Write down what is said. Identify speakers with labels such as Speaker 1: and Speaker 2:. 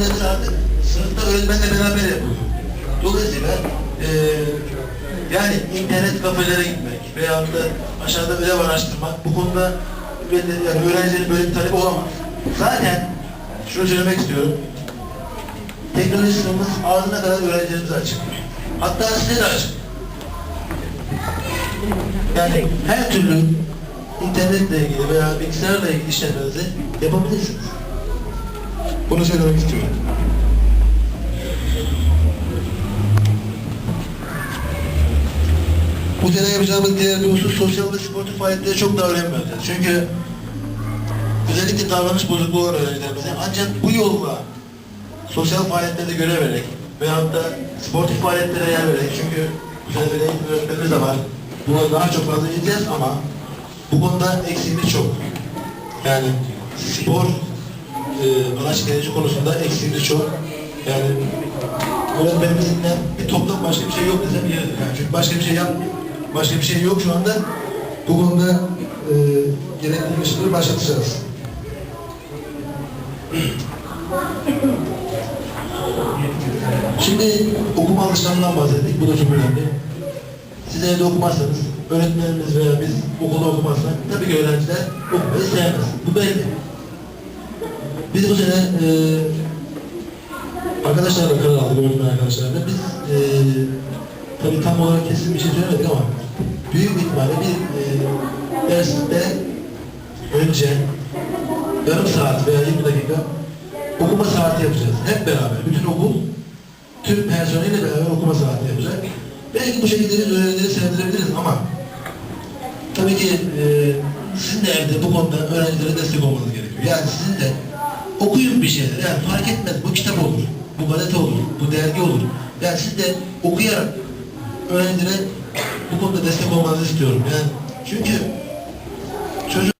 Speaker 1: nedir artık sınıfta öğretmenle beraber yapılıyor. Dolayısıyla eee yani internet kafelere gitmek veyahut da aşağıda ödev araştırmak bu konuda yani öğrencilerin böyle bir talebi olamaz. Zaten şunu söylemek istiyorum. Teknoloji sınıfımız ağzına kadar öğrencilerimize açık. Hatta size de açık. Yani her türlü internetle ilgili veya bilgisayarla ilgili işlemlerinizi yapabilirsiniz. Bunu söylemek istiyorum. Bu sene yapacağımız diğer bir husus sosyal ve sportif faaliyetlere çok daha önem vereceğiz. Çünkü özellikle davranış bozukluğu olan öğrencilerimize ancak bu yolla sosyal faaliyetlerde görev vererek veyahut da sportif faaliyetlere yer vererek çünkü bu sene eğitim öğretmenimiz de var. Buna daha çok fazla gideceğiz ama bu konuda eksiğimiz çok. Yani spor e, araç gereci konusunda eksiğimiz çok. Yani öğretmenimizin de bir toplam başka bir şey yok desem yeridir. Yani çünkü başka bir şey yapmıyor. Başka bir şey yok şu anda. Bu konuda e, gerekli işleri başlatacağız. Şimdi okuma alışkanlığından bahsettik. Bu da çok önemli. Siz evde okumazsanız, öğretmenimiz veya biz okulda okumazsak tabii ki öğrenciler okumayı sevmez. Bu belli. Biz bu sene e, arkadaşlarla karar aldık, öğretmen arkadaşlarla. Biz e, tabii tam olarak kesin bir şey söylemedik ama büyük bir ihtimalle bir e, derste önce yarım saat veya 20 dakika okuma saati yapacağız. Hep beraber. Bütün okul tüm personeliyle beraber okuma saati yapacak. Belki bu şekilde biz öğrencileri sevindirebiliriz ama tabii ki e, sizin de evde bu konuda öğrencilere destek olmanız gerekiyor. Yani sizin de okuyun bir şeyler. Yani fark etmez. Bu kitap olur. Bu gazete olur. Bu dergi olur. Yani siz de okuyarak öğrencilere bu konuda destek olmanızı istiyorum. Yani çünkü çocuk